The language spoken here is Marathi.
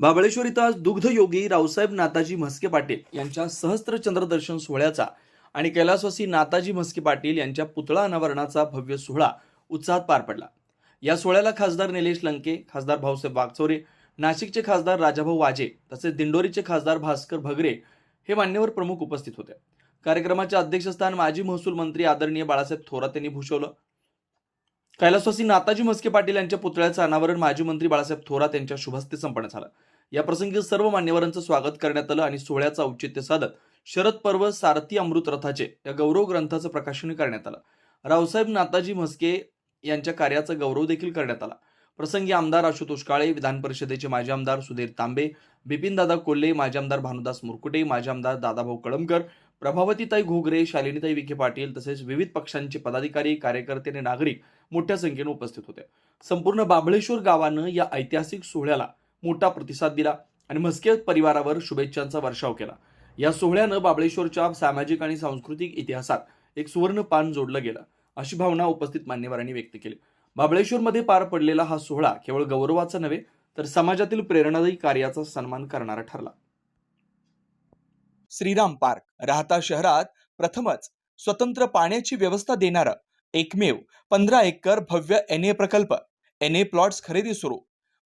महाबळेश्वर इथं आज दुग्धयोगी रावसाहेब नाताजी म्हस्के पाटील यांच्या सहस्त्र चंद्रदर्शन सोहळ्याचा आणि कैलासवासी नाताजी म्हस्के पाटील यांच्या पुतळा अनावरणाचा भव्य सोहळा उत्साहात पार पडला. या सोहळ्याला खासदार निलेश लंके खासदार भाऊसाहेब वागचौरे नाशिकचे खासदार राजाभाऊ वाजे तसेच दिंडोरीचे खासदार भास्कर भगरे हे मान्यवर प्रमुख उपस्थित होते. कार्यक्रमाचे अध्यक्षस्थान माजी महसूल मंत्री आदरणीय बाळासाहेब थोरात यांनी भूषवलं. कैलासवासी नाताजी म्हस्के पाटील यांच्या पुतळ्याचं अनावरण माजी मंत्री बाळासाहेब थोरात यांच्या शुभस्ते संपन्न झालं. या प्रसंगी सर्व मान्यवरांचं स्वागत करण्यात आलं आणि सोहळ्याचं औचित्य साधत शरद पर्व सारथी अमृत रथाचे या गौरव ग्रंथाचं प्रकाशन करण्यात आलं. रावसाहेब नाताजी म्हस्के यांच्या कार्याचा गौरव देखील करण्यात आला. प्रसंगी आमदार आशुतोष काळे विधान परिषदेचे माजी आमदार सुधीर तांबे बिपिनदादा कोल्हे माजी आमदार भानुदास मुरकुटे माजी आमदार दादाभाऊ कळमकर प्रभावतीताई घोगरे शालिनीताई विखे पाटील तसेच विविध पक्षांचे पदाधिकारी कार्यकर्ते आणि नागरिक मोठ्या संख्येने उपस्थित होते. संपूर्ण बाबळेश्वर गावानं या ऐतिहासिक सोहळ्याला मोठा प्रतिसाद दिला आणि म्हस्के परिवारावर शुभेच्छांचा वर्षाव केला. या सोहळ्यानं बाबळेश्वरच्या सामाजिक आणि सांस्कृतिक इतिहासात एक सुवर्ण पान जोडलं गेलं अशी भावना उपस्थित मान्यवरांनी व्यक्त केली. बाबळेश्वरमध्ये पार पडलेला हा सोहळा केवळ गौरवाचा नव्हे तर समाजातील प्रेरणादायी कार्याचा सन्मान करणारा ठरला. श्रीराम पार्क राहता शहरात प्रथमच स्वतंत्र पाण्याची व्यवस्था देणारं एकमेव पंधरा एकर भव्य एन ए प्रकल्प एन ए प्लॉट्स खरेदी सुरू.